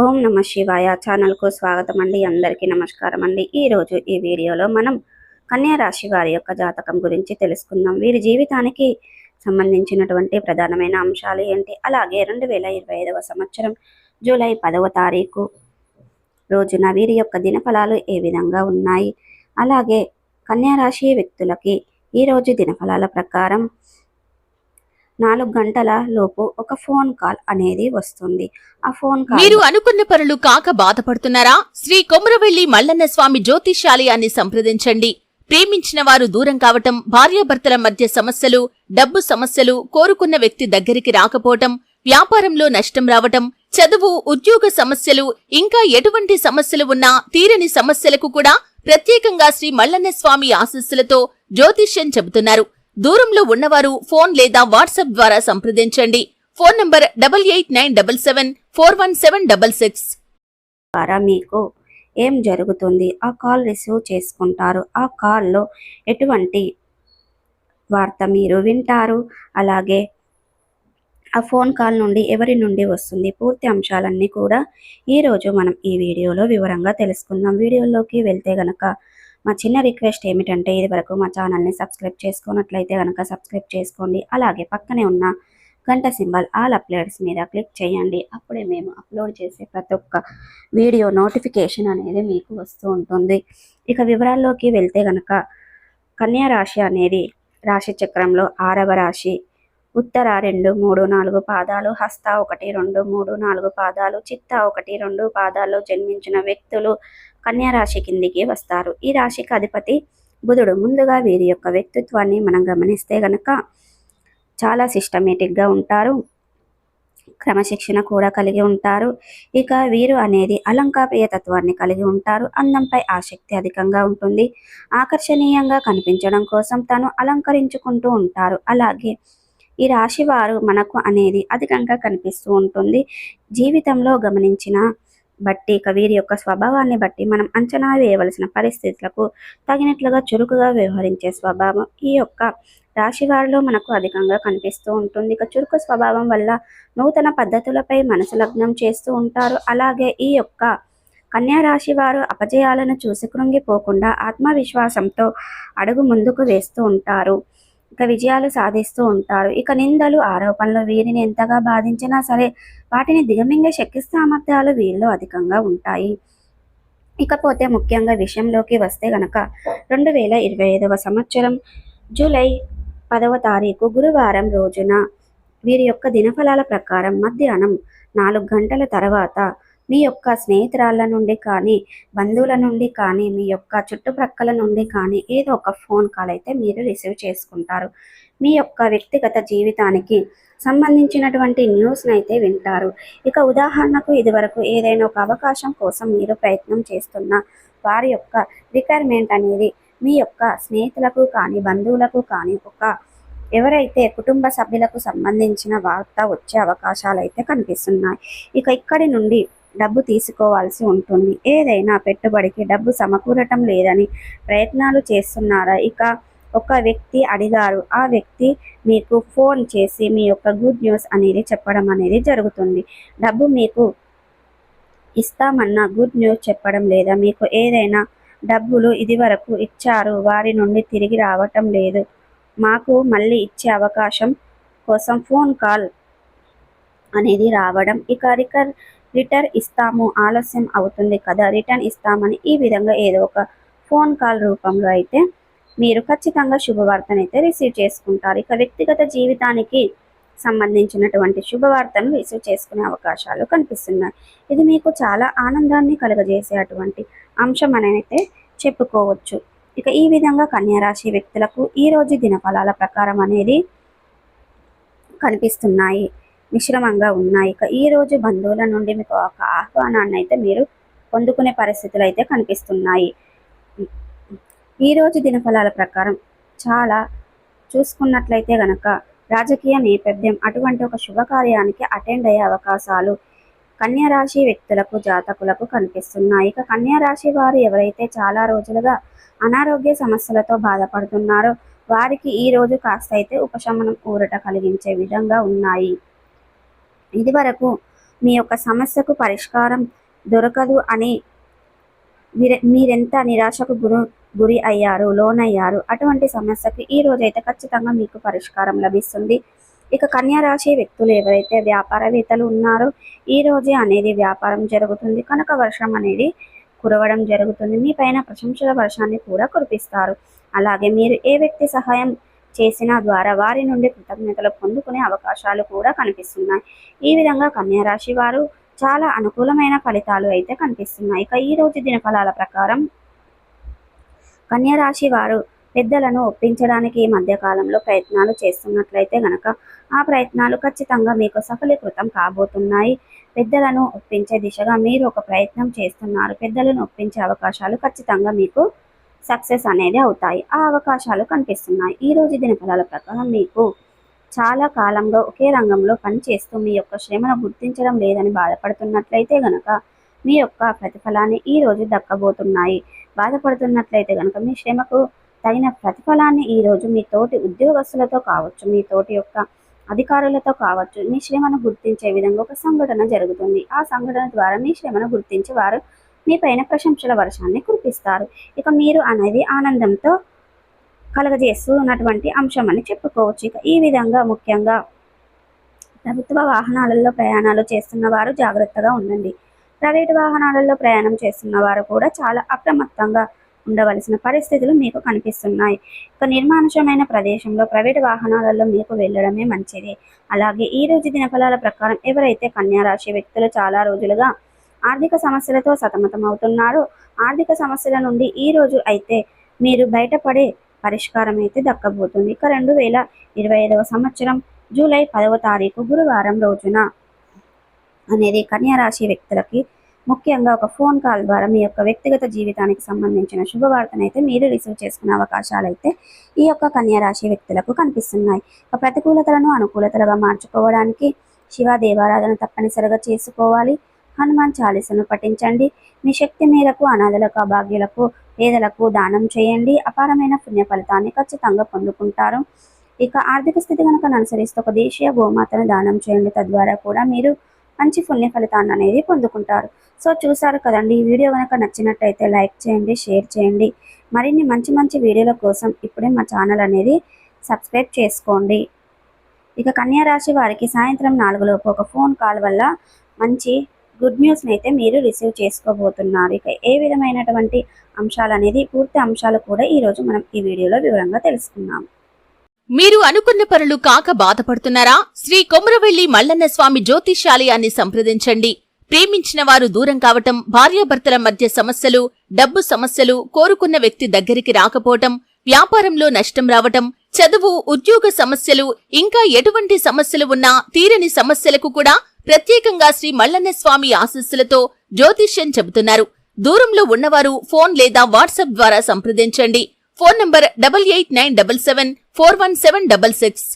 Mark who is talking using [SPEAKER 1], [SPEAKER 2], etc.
[SPEAKER 1] ఓం నమ శివాయ ఛానల్కు స్వాగతం అండి. అందరికీ నమస్కారం అండి. ఈరోజు ఈ వీడియోలో మనం కన్యా రాశి వారి యొక్క జాతకం గురించి తెలుసుకుందాం. వీరి జీవితానికి సంబంధించినటువంటి ప్రధానమైన అంశాలు ఏంటి? అలాగే రెండు వేల ఇరవై ఐదవ సంవత్సరం జూలై పదవ తారీఖు రోజున వీరి యొక్క దినఫలాలు ఏ విధంగా ఉన్నాయి? అలాగే కన్యా రాశి వ్యక్తులకి ఈరోజు దినఫలాల ప్రకారం నాలుగు గంటల లోపు ఒక ఫోన్ కాల్ అనేది వస్తుంది. ఆ ఫోన్ కాల్
[SPEAKER 2] మీరు అనుకున్న పనులు కాక బాధపడుతున్నారా? శ్రీ కొమరవెల్లి మల్లన్న స్వామి జ్యోతిషాలయాన్ని సంప్రదించండి. ప్రేమించిన వారు దూరం కావటం భార్యాభర్తల మధ్య సమస్యలు డబ్బు సమస్యలు కోరుకున్న వ్యక్తి దగ్గరికి రాకపోవటం వ్యాపారంలో నష్టం రావటం చదువు ఉద్యోగ సమస్యలు ఇంకా ఎటువంటి సమస్యలు ఉన్నా తీరని సమస్యలకు కూడా ప్రత్యేకంగా శ్రీ మల్లన్న స్వామి ఆశస్సులతో జ్యోతిష్యం చెబుతున్నారు. దూరంలో ఉన్నవారు ఫోన్ లేదా వాట్సాప్ ద్వారా సంప్రదించండి. Phone number double eight nine double seven four one seven double six.
[SPEAKER 1] ద్వారా మీకు ఏం జరుగుతుంది? ఆ కాల్ రిసీవ్ చేసుకుంటారు. ఆ కాల్లో ఎటువంటి వార్త మీరు వింటారు? అలాగే ఆ ఫోన్ కాల్ నుండి ఎవరి నుండి వస్తుంది? పూర్తి అంశాలన్నీ కూడా ఈరోజు మనం ఈ వీడియోలో వివరంగా తెలుసుకుందాం. వీడియోలోకి వెళ్తే గనక మా చిన్న రిక్వెస్ట్ ఏమిటంటే ఇది వరకు మా ఛానల్ని సబ్స్క్రైబ్ చేసుకున్నట్లయితే కనుక సబ్స్క్రైబ్ చేసుకోండి. అలాగే పక్కనే ఉన్న గంట సింబల్ ఆల్ అప్లోడ్స్ మీద క్లిక్ చేయండి. అప్పుడే మేము అప్లోడ్ చేసే ప్రతి ఒక్క వీడియో నోటిఫికేషన్ అనేది మీకు వస్తూ ఉంటుంది. ఇక వివరాల్లోకి వెళ్తే కనుక కన్యా రాశి అనేది రాశి చక్రంలో ఆరవ రాశి. ఉత్తర రెండు మూడు నాలుగు పాదాలు హస్త ఒకటి రెండు మూడు నాలుగు పాదాలు చిత్త ఒకటి రెండు పాదాలు జన్మించిన వ్యక్తులు కన్యా రాశి కిందికి వస్తారు. ఈ రాశికి అధిపతి బుధుడు. ముందుగా వీరి యొక్క వ్యక్తిత్వాన్ని మనం గమనిస్తే గనక చాలా సిస్టమేటిక్గా ఉంటారు. క్రమశిక్షణ కూడా కలిగి ఉంటారు. ఇక వీరు అనేది అలంకాప్రియ తత్వాన్ని కలిగి ఉంటారు. అందంపై ఆసక్తి అధికంగా ఉంటుంది. ఆకర్షణీయంగా కనిపించడం కోసం తను అలంకరించుకుంటూ ఉంటారు. అలాగే ఈ రాశి వారు మనకు అనేది అధికంగా కనిపిస్తూ ఉంటుంది. జీవితంలో గమనించిన బట్టి ఇక వీరి యొక్క స్వభావాన్ని బట్టి మనం అంచనా వేయవలసిన పరిస్థితులకు తగినట్లుగా చురుకుగా వ్యవహరించే స్వభావం ఈ యొక్క రాశి వారిలో మనకు అధికంగా కనిపిస్తూ ఉంటుంది. ఇక చురుకు స్వభావం వల్ల నూతన పద్ధతులపై మనసు లగ్నం చేస్తూ ఉంటారు. అలాగే ఈ యొక్క కన్యా రాశి వారు అపజయాలను చూసి కృంగిపోకుండా ఆత్మవిశ్వాసంతో అడుగు ముందుకు వేస్తూ ఉంటారు. ఇక విజయాలు సాధిస్తూ ఉంటారు. ఇక నిందలు ఆరోపణలు వీరిని ఎంతగా బాధించినా సరే వాటిని దిగమింగే శక్తి సామర్థ్యాలు వీరిలో అధికంగా ఉంటాయి. ఇకపోతే ముఖ్యంగా విషయంలోకి వస్తే గనక రెండు వేల ఇరవై ఐదవ సంవత్సరం జూలై పదవ తారీఖు గురువారం రోజున వీరి యొక్క దినఫలాల ప్రకారం మధ్యాహ్నం నాలుగు గంటల తర్వాత మీ యొక్క స్నేహితురాళ్ళ నుండి కానీ బంధువుల నుండి కానీ మీ యొక్క చుట్టుప్రక్కల నుండి కానీ ఏదో ఒక ఫోన్ కాల్ అయితే మీరు రిసీవ్ చేసుకుంటారు. మీ యొక్క వ్యక్తిగత జీవితానికి సంబంధించినటువంటి న్యూస్ని అయితే వింటారు. ఇక ఉదాహరణకు ఇదివరకు ఏదైనా ఒక అవకాశం కోసం మీరు ప్రయత్నం చేస్తున్న వారి యొక్క రిక్వైర్మెంట్ అనేది మీ యొక్క స్నేహితులకు కానీ బంధువులకు కానీ ఒక ఎవరైతే కుటుంబ సభ్యులకు సంబంధించిన వార్త వచ్చే అవకాశాలు అయితే కనిపిస్తున్నాయి. ఇక ఇక్కడి నుండి డబ్బు తీసుకోవాల్సి ఉంటుంది. ఏదైనా పెట్టుబడికి డబ్బు సమకూరటం లేదని ప్రయత్నాలు చేస్తున్నారా? ఇక ఒక వ్యక్తి అడిగారు. ఆ వ్యక్తి మీకు ఫోన్ చేసి మీ యొక్క గుడ్ న్యూస్ అనేది చెప్పడం అనేది జరుగుతుంది. డబ్బు మీకు ఇస్తామన్న గుడ్ న్యూస్ చెప్పడం లేదా? మీకు ఏదైనా డబ్బులు ఇదివరకు ఇచ్చారు. వారి నుండి తిరిగి రావటం లేదు. మాకు మళ్ళీ ఇచ్చే అవకాశం కోసం ఫోన్ కాల్ అనేది రావడం. ఇక రికర్ రిటర్న్ ఇస్తాము ఆలస్యం అవుతుంది కదా రిటర్న్ ఇస్తామని ఈ విధంగా ఏదో ఒక ఫోన్ కాల్ రూపంలో అయితే మీరు ఖచ్చితంగా శుభవార్తను అయితే రిసీవ్ చేసుకుంటారు. ఇక వ్యక్తిగత జీవితానికి సంబంధించినటువంటి శుభవార్తను రిసీవ్ చేసుకునే అవకాశాలు కనిపిస్తున్నాయి. ఇది మీకు చాలా ఆనందాన్ని కలుగజేసే అటువంటి అంశం అనైతే చెప్పుకోవచ్చు. ఇక ఈ విధంగా కన్యారాశి వ్యక్తులకు ఈ రోజు దినఫలాల ప్రకారం అనేది కనిపిస్తున్నాయి. మిశ్రమంగా ఉన్నాయి. ఇక ఈ రోజు బంధువుల నుండి మీకు ఒక ఆహ్వానాన్ని అయితే మీరు పొందుకునే పరిస్థితులు అయితే కనిపిస్తున్నాయి. ఈ రోజు దినఫలాల ప్రకారం చాలా చూసుకున్నట్లయితే గనక రాజకీయ నేపథ్యం అటువంటి ఒక శుభకార్యానికి అటెండ్ అయ్యే అవకాశాలు కన్యారాశి వ్యక్తులకు జాతకులకు కనిపిస్తున్నాయి. ఇక కన్యారాశి వారు ఎవరైతే చాలా రోజులుగా అనారోగ్య సమస్యలతో బాధపడుతున్నారో వారికి ఈరోజు కాస్త అయితే ఉపశమనం ఊరట కలిగించే విధంగా ఉన్నాయి. ఇది వరకు మీ యొక్క సమస్యకు పరిష్కారం దొరకదు అని మీరెంత నిరాశకు గురు గురి అయ్యారు లోనయ్యారు అటువంటి సమస్యకు ఈ రోజైతే ఖచ్చితంగా మీకు పరిష్కారం లభిస్తుంది. ఇక కన్యా రాశి వ్యక్తులు ఎవరైతే వ్యాపారవేత్తలు ఉన్నారో ఈ రోజే అనేది వ్యాపారం జరుగుతుంది. కనుక వర్షం అనేది కురవడం జరుగుతుంది. మీ పైన ప్రశంసల వర్షాన్ని కూడా కురిపిస్తారు. అలాగే మీరు ఏ వ్యక్తి సహాయం చేసిన ద్వారా వారి నుండి కృతజ్ఞతలు పొందుకునే అవకాశాలు కూడా కనిపిస్తున్నాయి. ఈ విధంగా కన్యారాశి వారు చాలా అనుకూలమైన ఫలితాలు అయితే కనిపిస్తున్నాయి. ఇక ఈ రోజు దినఫలాల ప్రకారం కన్యారాశి వారు పెద్దలను ఒప్పించడానికి ఈ మధ్యకాలంలో ప్రయత్నాలు చేస్తున్నట్లయితే గనక ఆ ప్రయత్నాలు ఖచ్చితంగా మీకు సఫలీకృతం కాబోతున్నాయి. పెద్దలను ఒప్పించే దిశగా మీరు ఒక ప్రయత్నం చేస్తున్నారు. పెద్దలను ఒప్పించే అవకాశాలు ఖచ్చితంగా మీకు సక్సెస్ అనేది అవుతాయి. ఆ అవకాశాలు కనిపిస్తున్నాయి. ఈ రోజు దినఫలాల ప్రకారం మీకు చాలా కాలంగా ఒకే రంగంలో పనిచేస్తూ మీ యొక్క శ్రమను గుర్తించడం లేదని బాధపడుతున్నట్లయితే గనక మీ యొక్క ప్రతిఫలాన్ని ఈ రోజు దక్కబోతున్నాయి. బాధపడుతున్నట్లయితే గనక మీ శ్రమకు తగిన ప్రతిఫలాన్ని ఈ రోజు మీ తోటి ఉద్యోగస్తులతో కావచ్చు మీ తోటి యొక్క అధికారులతో కావచ్చు మీ శ్రమను గుర్తించే విధంగా ఒక సంఘటన జరుగుతుంది. ఆ సంఘటన ద్వారా మీ శ్రమను గుర్తించి వారు మీ పైన ప్రశంసల వర్షాన్ని కురిపిస్తారు. ఇక మీరు అనేది ఆనందంతో కలగజేస్తూ ఉన్నటువంటి అంశం అని చెప్పుకోవచ్చు. ఇక ఈ విధంగా ముఖ్యంగా ప్రభుత్వ వాహనాలలో ప్రయాణాలు చేస్తున్న వారు జాగ్రత్తగా ఉండండి. ప్రైవేటు వాహనాలలో ప్రయాణం చేస్తున్న వారు కూడా చాలా అప్రమత్తంగా ఉండవలసిన పరిస్థితులు మీకు కనిపిస్తున్నాయి. ఇక నిర్మానుషమైన ప్రదేశంలో ప్రైవేటు వాహనాలలో మీకు వెళ్ళడమే మంచిది. అలాగే ఈ రోజు దినఫలాల ప్రకారం ఎవరైతే కన్యా రాశి వ్యక్తులు చాలా రోజులుగా ఆర్థిక సమస్యలతో సతమతమవుతున్నారు. ఆర్థిక సమస్యల నుండి ఈ రోజు అయితే మీరు బయటపడే పరిష్కారం అయితే దక్కబోతుంది. ఇక రెండు వేల ఇరవై ఐదవ సంవత్సరం జూలై పదవ తారీఖు గురువారం రోజున అనేది కన్యా రాశి వ్యక్తులకి ముఖ్యంగా ఒక ఫోన్ కాల్ ద్వారా మీ యొక్క వ్యక్తిగత జీవితానికి సంబంధించిన శుభవార్తనైతే మీరు రిసీవ్ చేసుకునే అవకాశాలు అయితే ఈ యొక్క కన్యా రాశి వ్యక్తులకు కనిపిస్తున్నాయి. ఒక ప్రతికూలతలను అనుకూలతలుగా మార్చుకోవడానికి శివ దేవారాధన తప్పనిసరిగా చేసుకోవాలి. హనుమాన్ చాలీసను పఠించండి. మీ శక్తి మేరకు అనాథలకు అభాగ్యులకు పేదలకు దానం చేయండి. అపారమైన పుణ్య ఫలితాన్ని ఖచ్చితంగా పొందుకుంటారు. ఇక ఆర్థిక స్థితి కనుక అనుసరిస్తూ ఒక దేశీయ గోమాతను దానం చేయండి. తద్వారా కూడా మీరు మంచి పుణ్య ఫలితాన్ని అనేది పొందుకుంటారు. సో చూసారు కదండి ఈ వీడియో కనుక నచ్చినట్టయితే లైక్ చేయండి షేర్ చేయండి. మరిన్ని మంచి మంచి వీడియోల కోసం ఇప్పుడే మా ఛానల్ అనేది సబ్స్క్రైబ్ చేసుకోండి. ఇక కన్యా రాశి వారికి సాయంత్రం నాలుగులోపు ఒక ఫోన్ కాల్ వల్ల మంచి గుడ్ న్యూస్ని అయితే మీరు రిసీవ్ చేసుకోబోతున్నారు. ఇక ఏ విధమైనటువంటి అంశాలు అనేది పూర్తి అంశాలు కూడా ఈరోజు మనం ఈ వీడియోలో వివరంగా తెలుసుకుందాం.
[SPEAKER 2] మీరు అనుకున్న పనులు కాక బాధపడుతున్నారా? శ్రీ కొమరవెల్లి మల్లన్న స్వామి జ్యోతిష్యాలయాన్ని సంప్రదించండి. ప్రేమించిన వారు దూరం కావటం భార్యాభర్తల మధ్య సమస్యలు డబ్బు సమస్యలు కోరుకున్న వ్యక్తి దగ్గరికి రాకపోవటం వ్యాపారంలో నష్టం రావటం చదువు ఉద్యోగ సమస్యలు ఇంకా ఎటువంటి సమస్యలు ఉన్నా తీరని సమస్యలకు కూడా ప్రత్యేకంగా శ్రీ మల్లన్న స్వామి ఆశస్సులతో జ్యోతిష్యం చెబుతున్నారు. దూరంలో ఉన్నవారు ఫోన్ లేదా వాట్సాప్ ద్వారా సంప్రదించండి. Phone number double eight nine double seven four one seven double six.